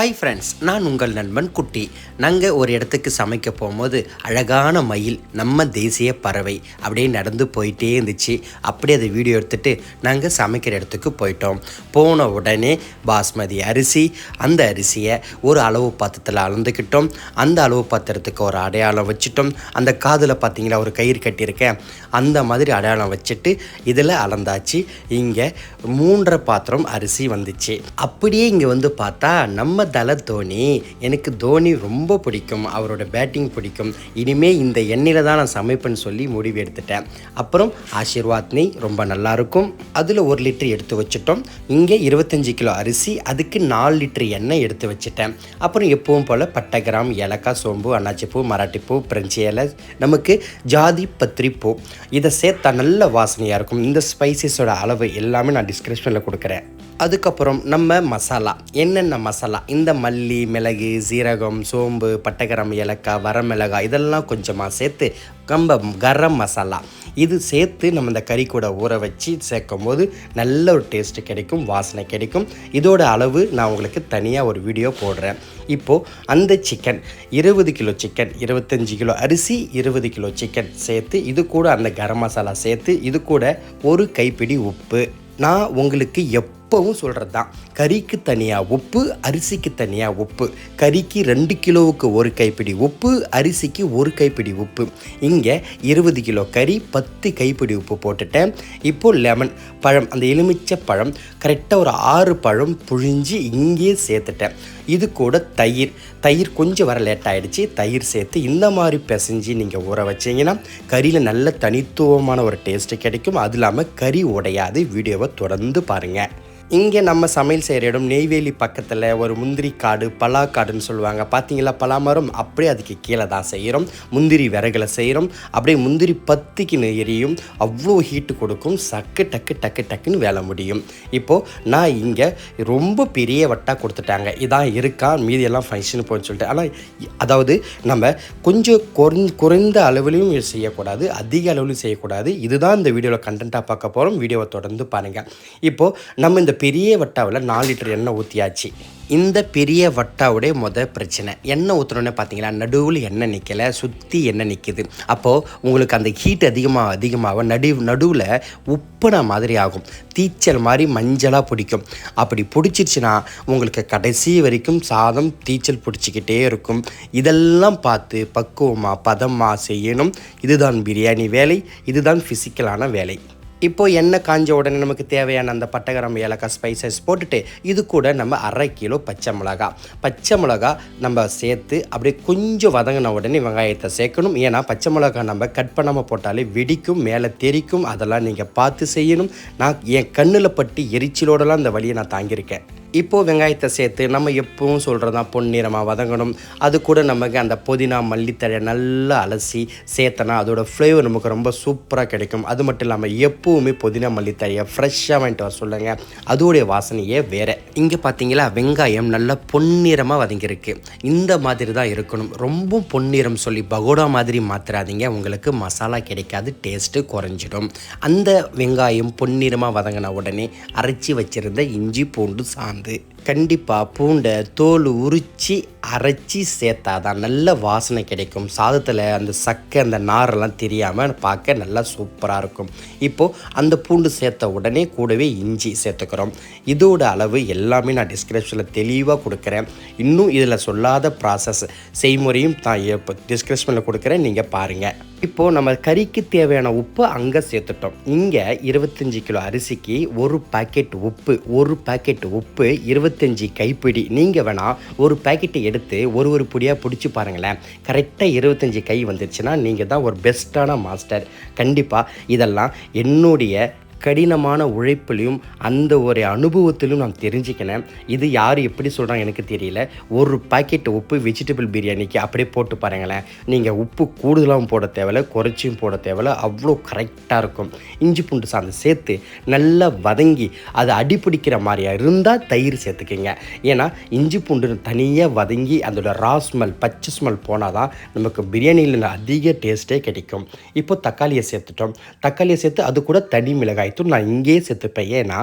Hi friends நான் உங்கள் நண்பன் குட்டி. நாங்கள் ஒரு இடத்துக்கு சமைக்க போகும்போது அழகான மயில் நம்ம தேசிய பறவை அப்படியே நடந்து போயிட்டே இருந்துச்சு. அப்படியே அதை வீடியோ எடுத்துகிட்டு நாங்கள் சமைக்கிற இடத்துக்கு போயிட்டோம். போன உடனே பாஸ்மதி அரிசி அந்த அரிசியை ஒரு அளவு பாத்திரத்தில் அளந்துக்கிட்டோம். அந்த அளவு பாத்திரத்துக்கு ஒரு அடையாளம் வச்சுட்டோம். அந்த காதில் பார்த்தீங்களா ஒரு கயிறு கட்டியிருக்கேன். அந்த மாதிரி அடையாளம் வச்சுட்டு இதில் அளந்தாச்சு. இங்கே மூன்றரை பாத்திரம் அரிசி வந்துச்சு. அப்படியே இங்கே வந்து பார்த்தா நம்ம தல தோனி எனக்கு தோனி ரொம்ப பிடிக்கும். அவரோட பேட்டிங் பிடிக்கும். இனிமே இந்த எண்ணெயில் தான் நான் சமைப்பேன்னு சொல்லி முடிவு எடுத்துட்டேன். அப்புறம் ஆசீர்வாத் நெய் ரொம்ப நல்லா இருக்கும். அதில் ஒரு லிட்டர் எடுத்து வச்சுட்டோம். இங்கே இருபத்தஞ்சி கிலோ அரிசி அதுக்கு நாலு லிட்டர் எண்ணெய் எடுத்து வச்சுட்டேன். அப்புறம் எப்பவும் போல் பட்டை கிராம் ஏலக்காய் சோம்பு அன்னாச்சிப்பூ மராட்டிப்பூ பிரெஞ்சு இலை நமக்கு ஜாதி பத்திரி பூ இதை சேர்த்தா நல்ல வாசனையாக இருக்கும். இந்த ஸ்பைசஸோட அளவு எல்லாமே நான் டிஸ்கிரிப்ஷனில் கொடுக்குறேன். அதுக்கப்புறம் நம்ம மசாலா. என்னென்ன மசாலா? இந்த மல்லி மிளகு சீரகம் சோம்பு பட்டைக்கரம் ஏலக்காய் வரமிளகாய் இதெல்லாம் கொஞ்சமாக சேர்த்து கம்ப கரம் மசாலா. இது சேர்த்து நம்ம இந்த கறி கூட ஊற வச்சு சேர்க்கும் போது நல்ல ஒரு டேஸ்ட்டு கிடைக்கும் வாசனை கிடைக்கும். இதோட அளவு நான் உங்களுக்கு தனியாக ஒரு வீடியோ போடுறேன். இப்போது அந்த சிக்கன் இருபது கிலோ சிக்கன் இருபத்தஞ்சி கிலோ அரிசி இருபது கிலோ சிக்கன் சேர்த்து இது கூட அந்த கரம் மசாலா சேர்த்து இது கூட ஒரு கைப்பிடி உப்பு. நான் உங்களுக்கு எப்பவும் சொல்கிறது தான் கறிக்கு தனியாக உப்பு அரிசிக்கு தனியாக உப்பு. கறிக்கு ரெண்டு கிலோவுக்கு ஒரு கைப்பிடி உப்பு அரிசிக்கு ஒரு கைப்பிடி உப்பு. இங்கே இருபது கிலோ கறி பத்து கைப்பிடி உப்பு போட்டுட்டேன். இப்போது லெமன் பழம் அந்த எலுமிச்சை பழம் கரெக்டாக ஒரு ஆறு பழம் புழிஞ்சு இங்கேயே சேர்த்துட்டேன். இது கூட தயிர். தயிர் கொஞ்சம் வர லேட் ஆகிடுச்சு தயிர் சேர்த்து இந்த மாதிரி பிசைஞ்சு நீங்கள் ஊற வச்சிங்கன்னா கறியில் நல்ல தனித்துவமான ஒரு டேஸ்ட்டு கிடைக்கும். அது இல்லாமல் கறி உடையாது. வீடியோவை தொடர்ந்து பாருங்கள் இங்கே நம்ம சமையல் செய்கிற இடம் நெய்வேலி பக்கத்தில் ஒரு முந்திரி காடு பலாக்காடுன்னு சொல்லுவாங்க. பார்த்தீங்களா? பலாமரம் அப்படியே அதுக்கு கீழே தான் செய்கிறோம். முந்திரி விறகுல செய்கிறோம். அப்படியே முந்திரி பத்திக்கு எரியும். அவ்வளோ ஹீட்டு கொடுக்கும். சக்கு டக்கு டக்கு டக்குன்னு வேலை முடியும். இப்போது நான் இங்கே ரொம்ப பெரிய வட்டாக கொடுத்துட்டாங்க. இதான் இருக்கா? மீதியெல்லாம் ஃபங்க்ஷன் போன்னு சொல்லிட்டு ஆனால் அதாவது நம்ம கொஞ்சம் குறைஞ்ச குறைந்த அளவுலையும் செய்யக்கூடாது. அதிக அளவுலையும் செய்யக்கூடாது. இதுதான் இந்த வீடியோவில் கண்டென்ட்டாக பார்க்க போகிறோம் வீடியோவை தொடர்ந்து பாருங்கள் இப்போது நம்ம இந்த பெரிய வட்டாவில் நாலு லிட்டர் எண்ணெய் ஊற்றியாச்சு இந்த பெரிய வட்டாவுடைய மொதல் பிரச்சனை. எண்ணெய் ஊற்றுறோன்னே பார்த்தீங்களா நடுவில் எண்ணெய் நிற்கலை சுற்றி எண்ணெய் நிற்கிது அப்போது உங்களுக்கு அந்த ஹீட் அதிகமாக அதிகமாக நடு நடுவில் உப்புன மாதிரி ஆகும். தீச்சல் மாதிரி மஞ்சளாக பிடிக்கும். அப்படி பிடிச்சிருச்சுன்னா உங்களுக்கு கடைசி வரைக்கும் சாதம் தீச்சல் பிடிச்சிக்கிட்டே இருக்கும். இதெல்லாம் பார்த்து பக்குவமாக பதமாக செய்யணும். இதுதான் பிரியாணி வேலை இதுதான் ஃபிசிக்கலான வேலை. இப்போ எண்ணெய் காஞ்ச உடனே நமக்கு தேவையான அந்த பட்டகரம் ஏலக்காய் ஸ்பைசஸ் போட்டுட்டு இது கூட நம்ம அரை கிலோ பச்சை மிளகா. பச்சை மிளகா நம்ம சேர்த்து அப்படியே கொஞ்சம் வதங்கின உடனே வெங்காயத்தை சேர்க்கணும். ஏன்னா பச்சை மிளகா நம்ம கட் பண்ணாமல் போட்டாலே வெடிக்கும் மேலே தெரிக்கும். அதெல்லாம் நீங்கள் பார்த்து செய்யணும். நான் என் கண்ணில் பட்டு எரிச்சலோடலாம் இந்த வழியை நான் தாங்கியிருக்கேன். இப்போது வெங்காயத்தை சேர்த்து நம்ம எப்பவும் சொல்கிறது தான் பொன்னிறமாக வதங்கணும். அது கூட நமக்கு அந்த புதினா மல்லித்தழை நல்லா அலசி சேர்த்தனா அதோட ஃப்ளேவர் நமக்கு ரொம்ப சூப்பராக கிடைக்கும். அது மட்டும் இல்லாமல் எப்போவுமே புதினா மல்லித்தழையை ஃப்ரெஷ்ஷாக வாங்கிட்டு வர சொல்லுங்கள் அதோடைய வாசனையே வேறு. இங்கே பார்த்தீங்களா வெங்காயம் நல்லா பொன்னிறமாக வதங்கியிருக்கு. இந்த மாதிரி தான் இருக்கணும். ரொம்ப பொன்னிறம் சொல்லி பகோடா மாதிரி மாற்றுறாதீங்க உங்களுக்கு மசாலா கிடைக்காது டேஸ்ட்டு குறைஞ்சிடும். அந்த வெங்காயம் பொன்னிறமாக வதங்கின உடனே அரைச்சி வச்சுருந்த இஞ்சி பூண்டு சாந்து வந்து கண்டிப்பாக பூண்டை தோல் உரித்து அரைச்சி சேர்த்தாதான் நல்ல வாசனை கிடைக்கும். சாதத்தில் அந்த சக்கை அந்த நாரெல்லாம் தெரியாமல் பார்க்க நல்லா சூப்பராக இருக்கும். இப்போது அந்த பூண்டு சேர்த்த உடனே கூடவே இஞ்சி சேர்த்துக்கிறோம். இதோட அளவு எல்லாமே நான் டிஸ்கிரிப்ஷனில் தெளிவாக கொடுக்குறேன். இன்னும் இதில் சொல்லாத ப்ராசஸ் செய்முறையும் தான் இப்போ டிஸ்கிரிப்ஷனில் கொடுக்குறேன். நீங்கள் பாருங்கள் இப்போது நம்ம கறிக்கு தேவையான உப்பு அங்கே சேர்த்துட்டோம். இங்கே இருபத்தஞ்சி கிலோ அரிசிக்கு ஒரு பாக்கெட் உப்பு ஒரு பாக்கெட் உப்பு இருபத்தஞ்சி கைப்பிடி. நீங்கள் வேணால் ஒரு பாக்கெட்டை எடுத்து ஒரு ஒரு பொடியாக பிடிச்சி பாருங்களேன். கரெக்டாக இருபத்தஞ்சி கை வந்துருச்சுன்னா நீங்கள் தான் ஒரு பெஸ்ட்டான மாஸ்டர் கண்டிப்பாக இதெல்லாம் என்னுடைய கடினமான உழைப்புலையும் அந்த ஒரு அனுபவத்திலும் நான் தெரிஞ்சுக்கினேன். இது யார் எப்படி சொல்கிறாங்க எனக்கு தெரியல. ஒரு பாக்கெட் உப்பு வெஜிடபிள் பிரியாணிக்கு அப்படியே போட்டு பாருங்களேன். நீங்கள் உப்பு கூடுதலாகவும் போட தேவையில்ல குறைச்சியும் போட தேவையில்ல அவ்வளோ கரெக்டாக இருக்கும். இஞ்சி பூண்டு சாந்து சேர்த்து நல்லா வதங்கி அது அடிப்பிடிக்கிற மாதிரியா இருந்தால் தயிர் சேர்த்துக்கிங்க. ஏன்னா இஞ்சி பூண்டு தனியாக வதங்கி அதோட ரா ஸ்மெல் பச்சை ஸ்மெல் போனால் தான் நமக்கு பிரியாணியில் அதிக டேஸ்ட்டே கிடைக்கும். இப்போ தக்காளியை சேர்த்துட்டோம். தக்காளியை சேர்த்து அது கூட தனி மிளகாய் மிளகாய்த்தூள் நான் இங்கேயே சேர்த்துப்பேன் ஏன்னா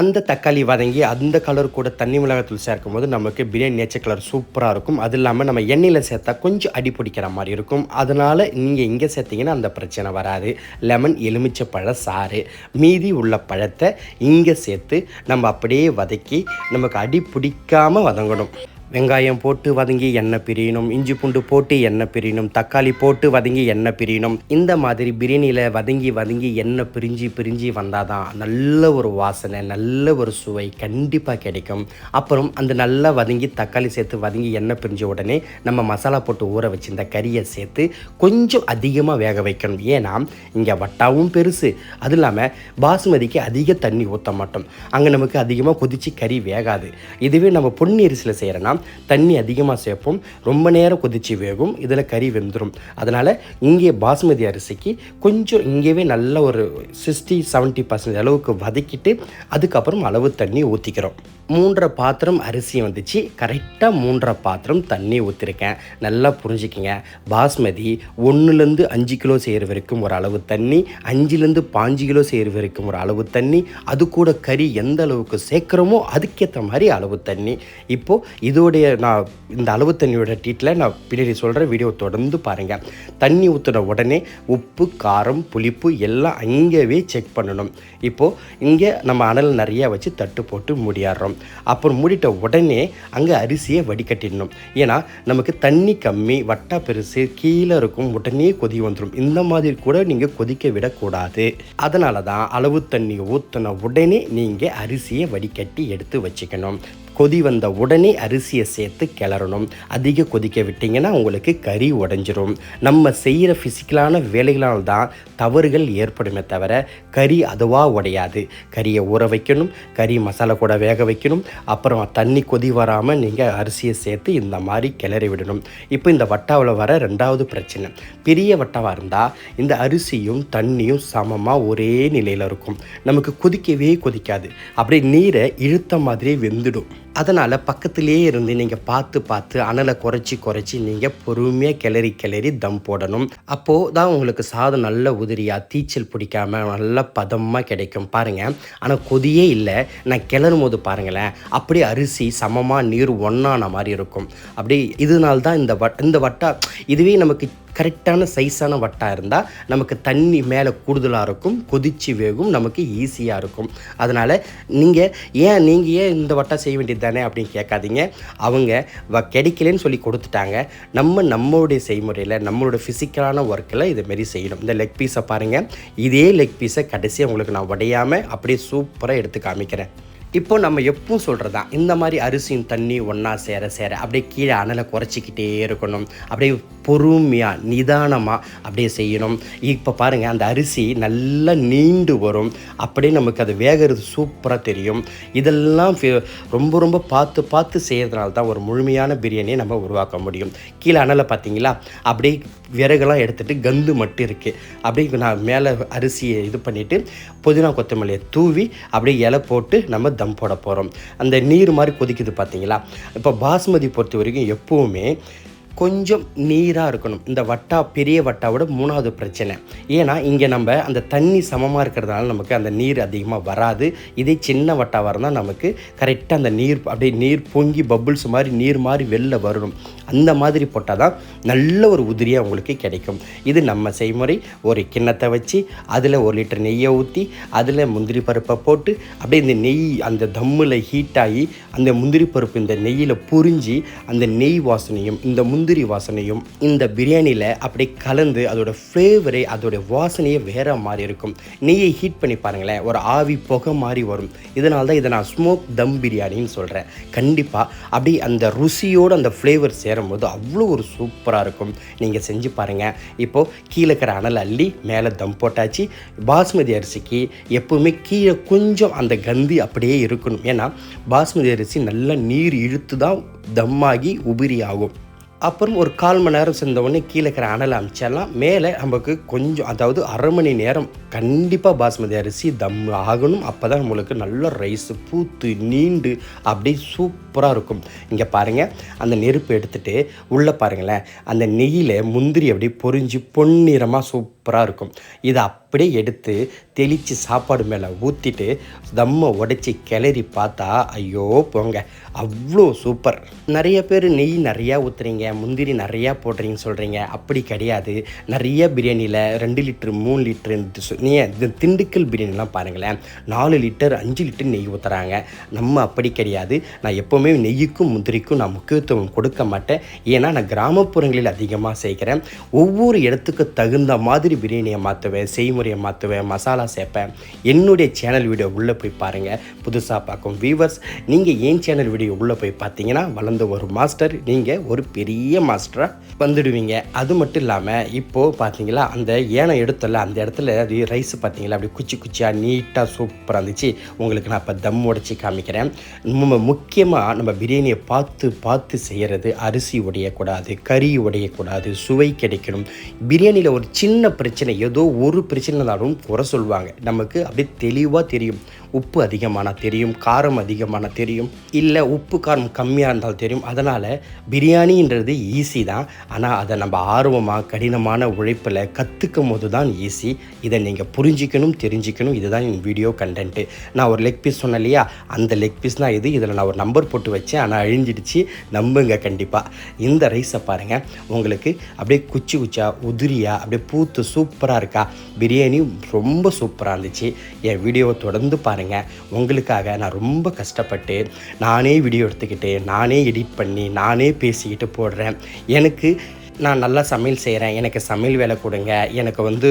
அந்த தக்காளி வதங்கி அந்த கலர் கூட தண்ணி மிளகாத்தூள் சேர்க்கும் போது நமக்கு பிரியாணி நேச்சர் கலர் சூப்பராக இருக்கும். அது இல்லாமல் நம்ம எண்ணெயில் சேர்த்தா கொஞ்சம் அடி பிடிக்கிற மாதிரி இருக்கும். அதனால் நீங்கள் இங்கே சேர்த்திங்கன்னா அந்த பிரச்சனை வராது. லெமன் எலுமிச்சை பழ சாறு மீதி உள்ள பழத்தை இங்கே சேர்த்து நம்ம அப்படியே வதக்கி நமக்கு அடி பிடிக்காமல் வதங்கணும். வெங்காயம் போட்டு வதங்கி எண்ணெய் பிரியணும் இஞ்சி பூண்டு போட்டு எண்ணெய் பிரியணும் தக்காளி போட்டு வதங்கி எண்ணெய் பிரியணும் இந்த மாதிரி பிரியாணியில் வதங்கி வதங்கி எண்ணெய் பிரிஞ்சு பிரிஞ்சு வந்தால் தான் நல்ல ஒரு வாசனை நல்ல ஒரு சுவை கண்டிப்பாக கிடைக்கும். அப்புறம் அந்த நல்லா வதங்கி தக்காளி சேர்த்து வதங்கி எண்ணெய் பிரிஞ்ச உடனே நம்ம மசாலா போட்டு ஊற வச்சிருந்த கறியை சேர்த்து கொஞ்சம் அதிகமாக வேக வைக்கணும். ஏன்னா இங்கே வட்டாவும் பெருசு. அது இல்லாமல் பாசுமதிக்கு அதிக தண்ணி ஊற்ற மாட்டோம். அங்கே நமக்கு அதிகமாக கொதித்து கறி வேகாது. இதுவே நம்ம பொன்னீரிசில் செய்கிறோன்னா தண்ணி அதிகமாக சேர்ப்போம். ரொம்ப நேரம் கொதித்து வேகும். இதில் கறி வெந்துடும் அதனால் இங்கே பாஸ்மதி அரிசிக்கு கொஞ்சம் இங்கேவே நல்ல ஒரு சிக்ஸ்டி செவன்ட்டி பர்சன்ட் அளவுக்கு வதக்கிட்டு அதுக்கப்புறம் அளவு தண்ணி ஊற்றிக்கிறோம் மூன்றரை பாத்திரம் அரிசி வந்துச்சு. கரெக்டாக மூன்றரை பாத்திரம் தண்ணி ஊற்றிருக்கேன் நல்லா புரிஞ்சுக்கிங்க. பாஸ்மதி ஒன்றுலேருந்து அஞ்சு கிலோ செய்கிற வரைக்கும் ஒரு அளவு தண்ணி அஞ்சுலேருந்து பாஞ்சு கிலோ செய்கிற வரைக்கும் ஒரு அளவு தண்ணி அது கூட கறி எந்த அளவுக்கு சேர்க்குறோமோ அதுக்கேற்ற மாதிரி அளவு தண்ணி. இப்போது இதோட இதோடைய நான் இந்த அளவு தண்ணியோட டீட்டில் நான் பின்னாடி சொல்கிற வீடியோ தொடர்ந்து பாருங்கள் தண்ணி ஊற்றின உடனே உப்பு காரம் புளிப்பு எல்லாம் அங்கேவே செக் பண்ணணும். இப்போது இங்கே நம்ம அனல் நிறையா வச்சு தட்டு போட்டு மூடிடுறோம் அப்புறம் மூடிட்ட உடனே அங்கே அரிசியை வடிகட்டிடணும். ஏன்னா நமக்கு தண்ணி கம்மி வட்டா பெருசு கீழே இருக்கும் உடனே கொதி வந்துடும் இந்த மாதிரி கூட நீங்கள் கொதிக்க விடக்கூடாது. அதனால தான் அளவு தண்ணி ஊற்றின உடனே நீங்கள் அரிசியை வடிகட்டி எடுத்து வச்சுக்கணும். கொதி வந்த உடனே அரிசியை சேர்த்து கிளறணும். அதிக கொதிக்க விட்டிங்கன்னா உங்களுக்கு கறி உடஞ்சிரும். நம்ம செய்கிற ஃபிசிக்கலான வேலைகளால் தான் தவறுகள் ஏற்படுமே தவிர கறி அதுவாக உடையாது. கறியை ஊற வைக்கணும் கறி மசாலா கூட வேக வைக்கணும். அப்புறம் தண்ணி கொதி வராமல் நீங்கள் அரிசியை சேர்த்து இந்த மாதிரி கிளறி விடணும். இப்போ இந்த வட்டாவில் வர ரெண்டாவது பிரச்சனை பெரிய வட்டாவாக இருந்தால் இந்த அரிசியும் தண்ணியும் சமமாக ஒரே நிலையில் இருக்கும். நமக்கு கொதிக்கவே கொதிக்காது. அப்படியே நீரை இழுத்த மாதிரியே வெந்துடும். அதனால் பக்கத்துலேயே இருந்து நீங்கள் பார்த்து பார்த்து அனலை குறைச்சி குறைச்சி நீங்கள் பொறுமையாக கிளறி கிளறி தம் போடணும். அப்போது தான் உங்களுக்கு சாதம் நல்ல உதிரியாக தீச்சல் பிடிக்காமல் நல்ல பதமாக கிடைக்கும். பாருங்கள் ஆனால் கொதியே இல்லை. நான் கிளறும் போது பாருங்களேன் அப்படியே அரிசி சமமாக நீர் ஒன்றான மாதிரி இருக்கும். அப்படி இதனால்தான் இந்த வட் இந்த வட்டா இதுவே நமக்கு கரெக்டான சைஸான வட்டா இருந்தால் நமக்கு தண்ணி மேலே கூடுதலாக இருக்கும் கொதிச்சு வேகும் நமக்கு ஈஸியாக இருக்கும். அதனால் நீங்கள் ஏன் நீங்கள் ஏன் இந்த வட்டா செய்ய வேண்டியது தானே அப்படின்னு கேட்காதீங்க. அவங்க வ கிடைக்கலன்னு சொல்லி கொடுத்துட்டாங்க. நம்ம நம்மளுடைய செய்முறையில் நம்மளோட ஃபிசிக்கலான ஒர்க்கில் இதுமாரி செய்யணும். இந்த லெக் பீஸை பாருங்கள் இதே லெக் பீஸை கடைசியாக உங்களுக்கு நான் உடையாமல் அப்படியே சூப்பராக எடுத்து காமிக்கிறேன். இப்போ நம்ம எப்பவும் சொல்கிறது தான் இந்த மாதிரி அரிசியும் தண்ணி ஒன்றா சேர சேர அப்படியே கீழே அனலை குறைச்சிக்கிட்டே இருக்கணும். அப்படியே பொறுமையாக நிதானமாக அப்படியே செய்யணும். இப்போ பாருங்கள் அந்த அரிசி நல்லா நீண்டு வரும். அப்படியே நமக்கு அது வேகிறது சூப்பராக தெரியும். இதெல்லாம் ரொம்ப ரொம்ப பார்த்து பார்த்து செய்கிறதுனால தான் ஒரு முழுமையான பிரியாணியை நம்ம உருவாக்க முடியும். கீழே அனலை பார்த்தீங்களா? அப்படியே விறகுலாம் எடுத்துகிட்டு கந்து மட்டும் இருக்குது அப்படியே நான் மேலே அரிசியை இது பண்ணிவிட்டு புதினா கொத்தமல்லியை தூவி அப்படியே இலை போட்டு நம்ம தம் போட போகிறோம் அந்த நீர் மாதிரி கொதிக்குது பார்த்தீங்களா இப்போ பாஸ்மதி பொறுத்த வரைக்கும் எப்போவுமே கொஞ்சம் நீராக இருக்கணும். இந்த வட்டா பெரிய வட்டாவோட மூணாவது பிரச்சனை. ஏன்னா இங்கே நம்ம அந்த தண்ணி சமமாக இருக்கிறதுனால நமக்கு அந்த நீர் அதிகமாக வராது. இதே சின்ன வட்டாவாக இருந்தால் நமக்கு கரெக்டாக அந்த நீர் அப்படியே நீர் பொங்கி பபுள்ஸ் மாதிரி நீர் மாதிரி வெளில வரணும். அந்த மாதிரி போட்டால் தான் நல்ல ஒரு உதிரியாக உங்களுக்கு கிடைக்கும். இது நம்ம செய்முறை. ஒரு கிண்ணத்தை வச்சு அதில் ஒரு லிட்டர் நெய்யை ஊற்றி அதில் முந்திரி பருப்பை போட்டு அப்படியே இந்த நெய் அந்த தம்மில் ஹீட் ஆகி அந்த முந்திரி பருப்பு இந்த நெய்யில் புரிஞ்சு அந்த நெய் வாசனையும் இந்த முந்திரி வாசனையும் இந்த பிரியாணியில் அப்படியே கலந்து அதோட ஃப்ளேவரே அதோட வாசனையே வேற மாதிரி இருக்கும். நெய்யை ஹீட் பண்ணி பாருங்களேன் ஒரு ஆவி புகை மாதிரி வரும். இதனால தான் இதை நான் ஸ்மோக் தம் பிரியாணின்னு சொல்கிறேன் கண்டிப்பாக அப்படி அந்த ருசியோடு அந்த ஃப்ளேவர் சேரும்போது அவ்வளோ ஒரு சூப்பராக இருக்கும். நீங்கள் செஞ்சு பாருங்கள் இப்போது கீழே இருக்கிற அனல் அள்ளி மேலே தம் போட்டாச்சு. பாஸ்மதி அரிசிக்கு எப்போவுமே கீழே கொஞ்சம் அந்த கந்தி அப்படியே இருக்கணும். ஏன்னா பாஸ்மதி அரிசி நல்லா நீர் இழுத்து தான் தம்மாகி உபிரி ஆகும். அப்புறம் ஒரு கால் மணி நேரம் செஞ்ச உடனே கீழே இருக்கிற அனலை அமைச்சிடலாம் மேலே நமக்கு கொஞ்சம் அதாவது அரை மணி நேரம் கண்டிப்பாக பாஸ்மதி அரிசி தம் ஆகணும். அப்போ தான் நம்மளுக்கு நல்ல ரைஸ் பூத்து நீண்டு அப்படியே சூப்பராக இருக்கும். இங்கே பாருங்கள் அந்த நெருப்பு எடுத்துகிட்டு உள்ளே பாருங்களேன். அந்த நெய்யில் முந்திரி அப்படியே பொரிஞ்சு பொன்னிறமாக சூப்பராக இருக்கும். இதை அப்படியே எடுத்து தெளித்து சாப்பாடு மேலே ஊற்றிட்டு தம்மை உடச்சி கிளறி பார்த்தா ஐயோ போங்க. அவ்வளோ சூப்பர். நிறைய பேர் நெய் நிறையா ஊற்றுறீங்க முந்திரி நிறையா போடுறீங்கன்னு சொல்கிறீங்க அப்படி கிடையாது. நிறைய பிரியாணியில் ரெண்டு லிட்டரு மூணு லிட்டரு நீ இந்த திண்டுக்கல் பிரியாணிலாம் பாருங்களேன். நாலு லிட்டர் அஞ்சு லிட்டர் நெய் ஊற்றுறாங்க நம்ம அப்படி கிடையாது. நான் எப்போவுமே நெய்யுக்கும் முந்திரிக்கும் நான் முக்கியத்துவம் கொடுக்க மாட்டேன். ஏன்னா நான் கிராமப்புறங்களில் அதிகமாக செய்கிறேன். ஒவ்வொரு இடத்துக்கு தகுந்த மாதிரி பிரியாணியை மாற்றுவேன் செய்முறையை மாற்றுவேன் மசாலா சேர்ப்பேன். என்னுடைய சேனல் வீடியோ உள்ளே போய் பாருங்கள் புதுசாக பார்க்கும் வியூவர்ஸ் நீங்கள் ஏன் சேனல் வீடியோ உள்ளே போய் பார்த்தீங்கன்னா வளர்ந்த ஒரு மாஸ்டர் நீங்கள் ஒரு பெரிய மாஸ்டராக வந்துடுவீங்க. அது மட்டும் இல்லாமல் இப்போது பார்த்தீங்களா அந்த ஏனம் எடுத்தல அந்த இடத்துல அது ரைஸ் பார்த்தீங்களா அப்படி குச்சி குச்சியாக நீட்டாக சூப்பராக இருந்துச்சு. உங்களுக்கு நான் இப்போ தம் உடைச்சி காமிக்கிறேன். நம்ம முக்கியமாக நம்ம பிரியாணியை பார்த்து பார்த்து செய்கிறது அரிசி உடையக்கூடாது கறி உடையக்கூடாது சுவை கிடைக்கணும். பிரியாணியில் ஒரு சின்ன பிரச்சனை ஏதோ ஒரு பிரச்சனை இருந்தாலும் குறை சொல்லுவாங்க. நமக்கு அப்படியே தெளிவாக தெரியும். உப்பு அதிகமான தெரியும் காரம் அதிகமான தெரியும் இல்லை உப்பு காரம் கம்மியாக இருந்தால் தெரியும். அதனால் பிரியாணின்றது ஈஸி தான். ஆனால் அதை நம்ம ஆர்வமாக கடினமான உழைப்பில் கற்றுக்கும் போது தான் ஈஸி இதை நீங்கள் புரிஞ்சிக்கணும் தெரிஞ்சிக்கணும். இதுதான் என் வீடியோ கண்டென்ட்டு நான் ஒரு லெக் பீஸ் சொன்னேன் இல்லையா? அந்த லெக் பீஸ் தான் இது. இதில் நான் ஒரு நம்பர் போட்டு வச்சேன். ஆனால் அழிஞ்சிடுச்சு. நம்புங்க கண்டிப்பாக இந்த ரைஸை பாருங்கள் உங்களுக்கு அப்படியே குச்சி குச்சா உதிரியா அப்படியே பூத்து சூப்பராக இருக்கா? பிரியாணி ரொம்ப சூப்பராக இருந்துச்சு. என் வீடியோவை தொடர்ந்து பாருங்கள் உங்களுக்காக நான் ரொம்ப கஷ்டப்பட்டு நானே வீடியோ எடுத்துக்கிட்டு நானே எடிட் பண்ணி நானே பேசிக்கிட்டு போடுறேன். எனக்கு நான் நல்லா சமையல் செய்கிறேன் எனக்கு சமையல் வேலை கொடுங்க. எனக்கு வந்து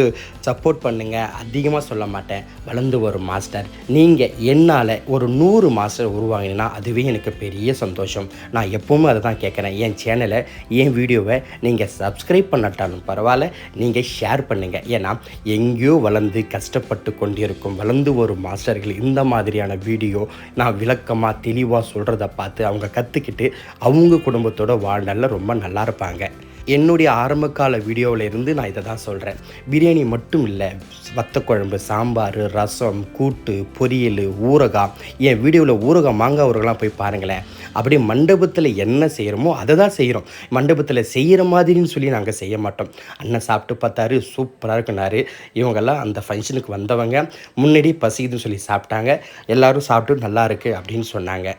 சப்போர்ட் பண்ணுங்கள் அதிகமாக சொல்ல மாட்டேன். வளர்ந்து வரும் மாஸ்டர் நீங்கள் என்னால் ஒரு நூறு மாஸ்டர் உருவாங்கினா அதுவே எனக்கு பெரிய சந்தோஷம். நான் எப்போவுமே அதை தான் கேட்குறேன் என் சேனலை என் வீடியோவை நீங்கள் சப்ஸ்கிரைப் பண்ணட்டாலும் பரவாயில்ல. நீங்கள் ஷேர் பண்ணுங்கள் ஏன்னா எங்கேயோ வளர்ந்து கஷ்டப்பட்டு கொண்டிருக்கும் வளர்ந்து வரும் மாஸ்டர்கள் இந்த மாதிரியான வீடியோ நான் விளக்கமாக தெளிவாக சொல்கிறத பார்த்து அவங்க கற்றுக்கிட்டு அவங்க குடும்பத்தோட வாழ்நாளில் ரொம்ப நல்லா இருப்பாங்க. என்னுடைய ஆரம்பகால வீடியோவிலேருந்து நான் இதை தான் சொல்கிறேன் பிரியாணி மட்டும் இல்லை வத்தக்குழம்பு சாம்பார் ரசம் கூட்டு பொரியல் ஊறகாய். என் வீடியோவில் ஊறகாய் மாங்காய் ஊறுகாலாம் போய் பாருங்களேன். அப்படியே மண்டபத்தில் என்ன செய்கிறோமோ அதை தான் செய்கிறோம் மண்டபத்தில் செய்கிற மாதிரின்னு சொல்லி நாங்கள் செய்ய மாட்டோம். அண்ணன் சாப்பிட்டு பார்த்தாரு சூப்பராக இருக்குனாரு. இவங்கெல்லாம் அந்த ஃபங்க்ஷனுக்கு வந்தவங்க. முன்னாடி பசிக்குதுன்னு சொல்லி சாப்பிட்டாங்க. எல்லோரும் சாப்பிட்டு நல்லா இருக்குது அப்படின்னு சொன்னாங்க.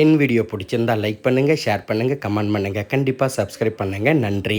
என் வீடியோ பிடிச்சிருந்தா லைக் பண்ணுங்கள் ஷேர் பண்ணுங்கள் கமெண்ட் பண்ணுங்கள் கண்டிப்பாக சப்ஸ்கிரைப் பண்ணுங்கள் நன்றி.